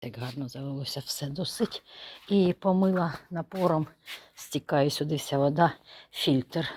Так гарно завелося все досить. І помила напором, стікає сюди вся вода, фільтр.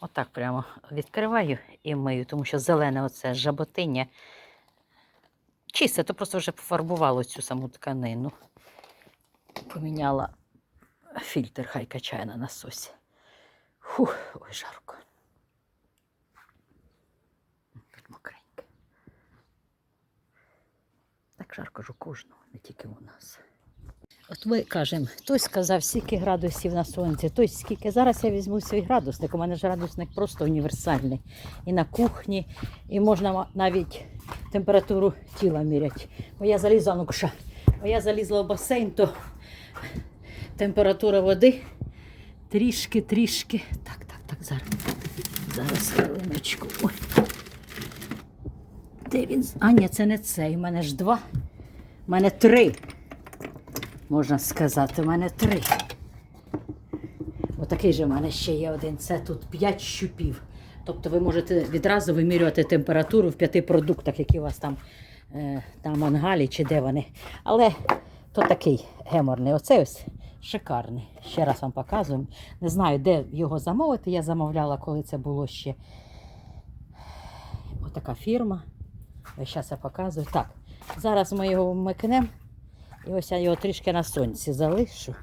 Отак прямо відкриваю і мию, тому що зелене оце жаботиння. Чисте, то просто вже пофарбувало цю саму тканину. Поміняла фільтр, хай качає на насосі. Фух, ой, жарко. Тут мокреньке. Так жарко ж у кожного, тільки у нас. От ми кажемо, хтось сказав, скільки градусів на сонці, хтось скільки. Зараз я візьму свій градусник. У мене ж градусник просто універсальний. І на кухні, і можна навіть температуру тіла міряти. Бо я залізла, ну кша, бо я залізла в басейн, то температура води трішки, трішки. Так, так, так, зараз. Зараз хвилиночку. Де він? А, ні, це не цей. У мене ж два. У мене три. Можна сказати, у мене три. Отакий же в мене ще є один. Це тут п'ять щупів. Тобто ви можете відразу вимірювати температуру в п'яти продуктах, які у вас там е, на мангалі чи де вони. Але то такий геморний. Оцей ось шикарний. Ще раз вам показую. Не знаю, де його замовити. Я замовляла, коли це було ще отака фірма. Зараз я показую. Так, зараз ми його вмикнемо. І ось я його трішки на сонці залишу.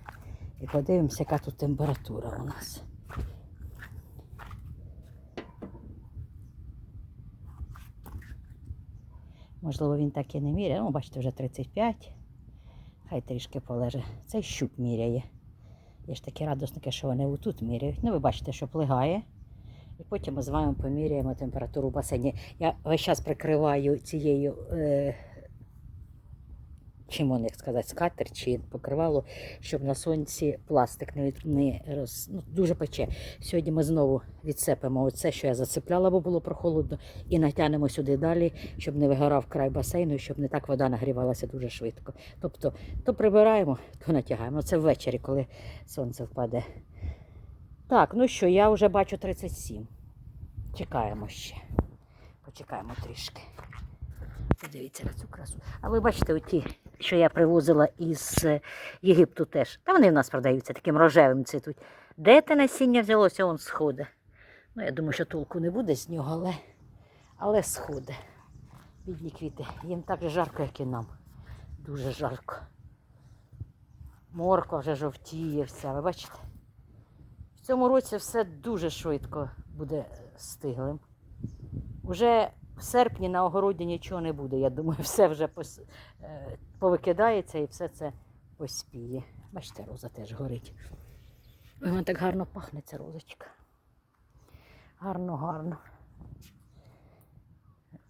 І подивимося, яка тут температура у нас. Можливо, він так і не міряє. Ну, бачите, вже 35. Хай трішки полеже. Цей щуп міряє. Є ж такі радосники, що вони отут міряють. Ну, ви бачите, що плигає. І потім ми з вами поміряємо температуру в басейні. Я весь час прикриваю цією, е, чим вони, як сказати, скатер чи покривало, щоб на сонці пластик не, не роз, ну, дуже пече. Сьогодні ми знову відсипемо оце, що я зацепляла, бо було прохолодно, і натягнемо сюди далі, щоб не вигорав край басейну, і щоб не так вода нагрівалася дуже швидко. Тобто, то прибираємо, то натягаємо. Це ввечері, коли сонце впаде. Так, ну що, я вже бачу 37. Чекаємо ще. Почекаємо трішки. Подивіться на цю красу. А ви бачите, оті, що я привозила із е, Єгипту теж. Та вони в нас продаються таким рожевим цвітуть. Де те насіння взялося, он сходить. Ну, я думаю, що толку не буде з нього, але, але сходить. Бідні квіти. Їм так же жарко, як і нам. Дуже жарко. Морква вже жовтіє вся, ви бачите? В цьому році все дуже швидко буде стиглим. Уже в серпні на огороді нічого не буде. Я думаю, все вже пос... е, повикидається і все це поспіє. Бачите, роза теж горить. Вона так гарно пахне, ця розочка. Гарно, гарно.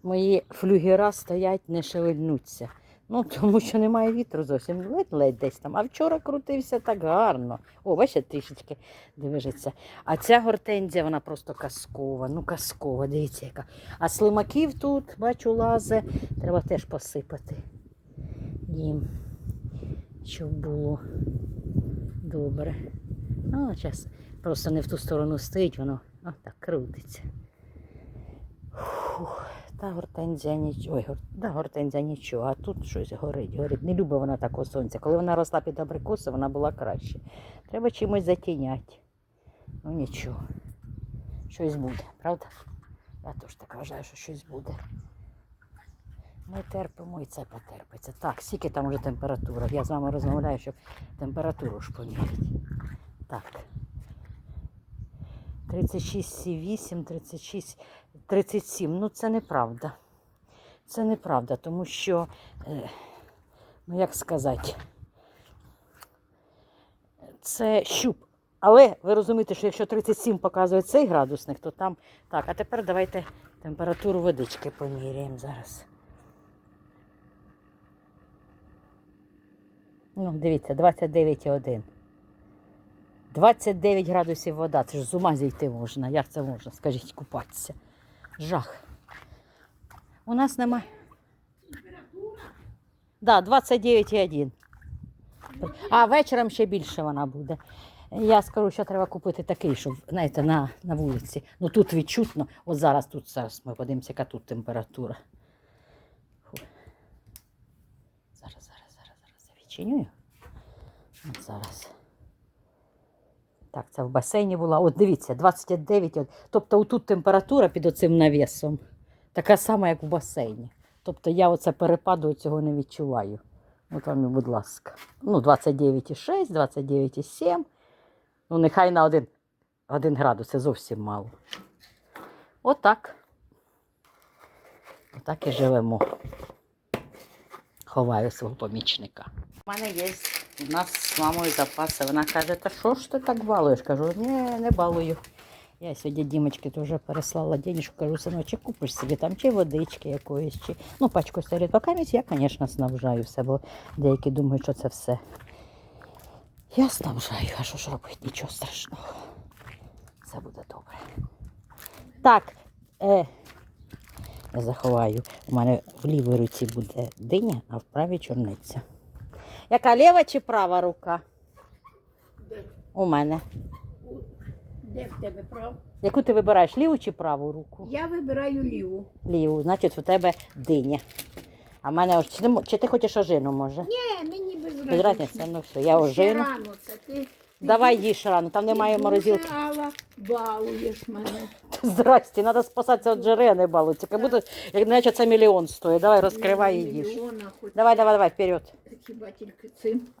Мої флюгера стоять, не шевельнуться. Ну, тому що немає вітру зовсім. Ледь-ледь десь там. А вчора крутився так гарно. О, бачите, трішечки движеться. А ця гортензія, вона просто казкова. Ну, казкова, дивіться, яка. А слимаків тут, бачу, лазе. Треба теж посипати їм, щоб було добре. Ну, зараз просто не в ту сторону стоїть, воно отак крутиться. Фух, та гортензія нічого. Ой, гор... да, гортензія нічого, а тут щось горить, горить. Не любить вона такого сонця. Коли вона росла під абрикоси, вона була краще. Треба чимось затіняти. Ну нічого. Щось буде, правда? Я теж так вважаю, що щось буде. Ми терпимо і це потерпиться. Так, скільки там вже температура? Я з вами розмовляю, щоб температуру ж поміряти. Так. 36,8, 36, 37. Ну, це неправда. Це неправда, тому що, е, ну як сказати, це щуп. Але ви розумієте, що якщо 37 показує цей градусник, то там. Так, а тепер давайте температуру водички поміряємо зараз. Ну, дивіться, 29,1. 29 градусів вода. Це ж з ума зійти можна. Як це можна? Скажіть, купатися. Жах. У нас немає. Да, 29,1. А вечором ще більше вона буде. Я скажу, що треба купити такий, щоб, знаєте, на, на вулиці. Ну тут відчутно. От зараз тут зараз ми подивимося, яка тут температура. Фу. Зараз, зараз, зараз. розчинюю. От зараз. Так, це в басейні була. От дивіться, 29. От. Тобто тут температура під оцим навісом така сама, як в басейні. Тобто я оце перепаду цього не відчуваю. От вам і, будь ласка. Ну, 29,6, 29,7. Ну, нехай на 1, 1 градус, це зовсім мало. Отак. Отак і живемо. Ховаю свого помічника. У мене є у нас з мамою запаси. Вона каже, та що ж ти так балуєш? Кажу, ні, не балую. Я сьогодні Дімочки теж переслала денежку, кажу, синочок, купиш собі там чи водички якоїсь, чи ну, пачку. Поки я, звісно, снабжаю все, бо деякі думають, що це все. Я снабжаю, а що ж робити? Нічого страшного. Все буде добре. Так, е, я заховаю. У мене в лівій руці буде диня, а в правій чорниця. Яка ліва чи права рука? Де, У мене. де в тебе прав? Яку ти вибираєш, ліву чи праву руку? Я вибираю ліву. Ліву, значить у тебе диня. А в мене ож- чи, ти чи ти хочеш ожину, може? Ні, мені без Без разниці, ну все, я ожину. Рано це ти. Давай їж рано, там немає морозилки. балуєш мене. Здрасте, треба спасатися від не балуйся. Як будто, як наче це мільйон стоїть. Давай розкривай і їж. Давай, давай, давай, вперед.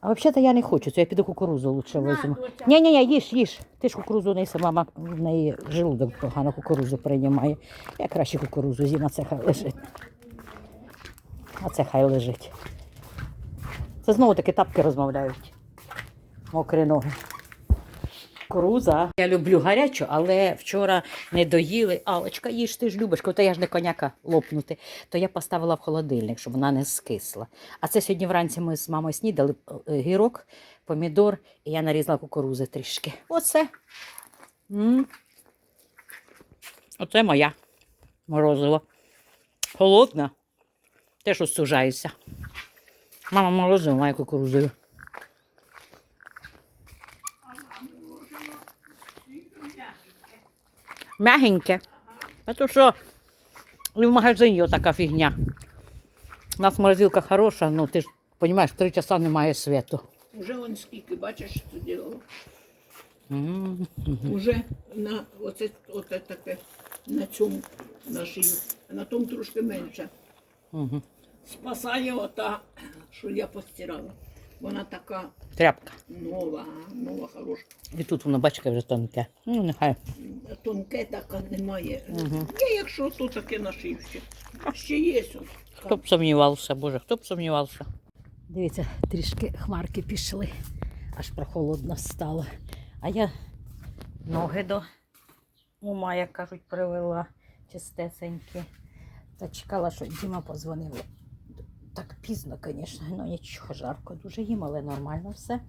А взагалі-то я не хочу, це я піду кукурузу лучше візьму. доця. Ні, ні, ні, їж, їж. Ти ж кукурузу не їси, мама в неї желудок погано кукурузу приймає. Я краще кукурузу з'їм, а це хай лежить. А це хай лежить. Це знову таки тапки розмовляють. Мокрі ноги. Кукуруза. Я люблю гарячу, але вчора не доїли. Алочка, їж ти ж любиш, коли я ж не коняка лопнути. То я поставила в холодильник, щоб вона не скисла. А це сьогодні вранці ми з мамою снідали е, гірок, помідор, і я нарізала кукурузи трішки. Оце. м Оце моя морозиво. Холодна. Теж остужається. Мама морозиво має кукурузою. Мягеньке. А то що і в магазині така фігня. У нас морозилка хороша, ну ти ж розумієш, три часа немає світу. Уже он скільки, бачиш, тоді. о, М. Уже на оце, оце таке, на цьому, на шию. А на тому трошки менше. Мгм. Спасає ота, що я постирала. Вона така Тряпка. нова, нова, хороша. І тут воно, бачите, вже тонке. Ну, нехай. Тонке така немає. Мгм. Я якщо то таке нашив ще. Ще є. Хто б сумнівався, Боже, хто б сумнівався. Дивіться, трішки хмарки пішли, аж прохолодно стало. А я ноги до ума, як кажуть, привела чистесенькі. Та чекала, що Діма позвонив. Так пізно, звісно, ну нічого, жарко дуже їм, але нормально все.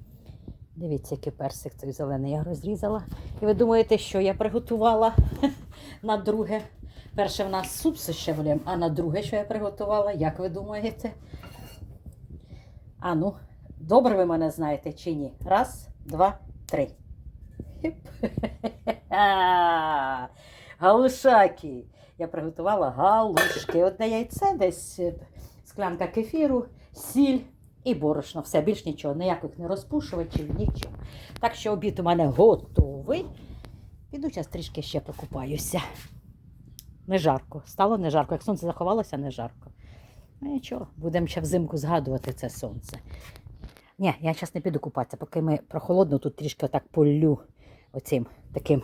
Дивіться, який персик цей зелений я розрізала. І ви думаєте, що я приготувала на друге? Перше в нас суп з щавлем, а на друге, що я приготувала, як ви думаєте? А ну, добре ви мене знаєте чи ні? Раз, два, три. Галушаки. Я приготувала галушки. Одне яйце, десь склянка кефіру, сіль і борошно. Все, більш нічого, ніяких не розпушувачів, нічого. Так що обід у мене готовий. Піду зараз трішки ще покупаюся. Не жарко. Стало не жарко. Як сонце заховалося, не жарко. Ну нічого, будемо ще взимку згадувати це сонце. Ні, я зараз не піду купатися, поки ми прохолодно, тут трішки отак полю оцим таким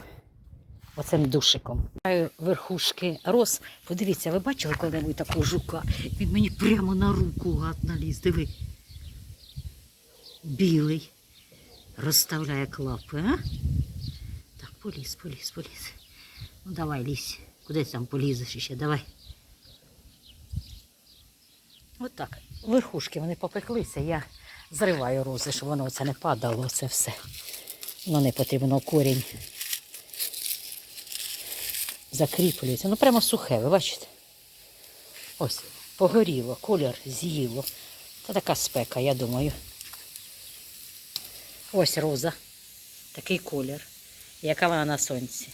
оцим душиком. Верхушки роз. Подивіться, ви бачили коли-небудь такого жука? Він мені прямо на руку гад наліз. Диви. Білий. Розставляє клапи, а? Так, поліз, поліз, поліз. Ну давай, лізь. Куди там полізеш ще? Давай. Отак. Верхушки вони попеклися. Я зриваю рози, щоб воно це не падало, це все. Воно не потрібно корінь. Закріплюється. Ну прямо сухе, ви бачите? Ось, погоріло, колір з'їло. Це така спека, я думаю. Ось роза. Такий колір. Яка вона на сонці.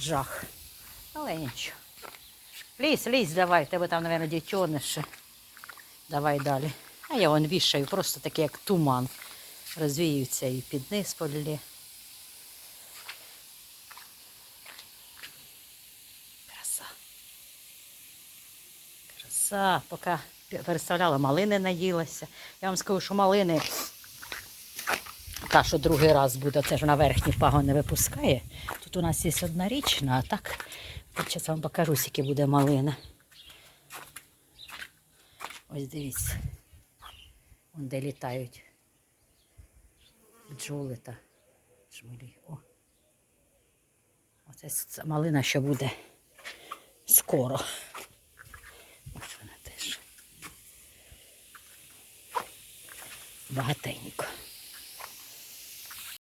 Жах. Але нічого. Лізь, лізь, давай, тебе там, мабуть, дітьони. Давай далі. А я вон вішаю, просто таке, як туман. Розвіються і під низ полі. Краса. Краса. Поки переставляла, малини наїлася. Я вам скажу, що малини, та, що другий раз буде, це ж на верхні пагони випускає. Тут у нас є однорічна, а так, зараз вам покажу, скільки буде малина. Ось дивіться. Вон де літають бджоли та жмелі. О. Оце малина, що буде скоро. Ось вона теж. Багатенько.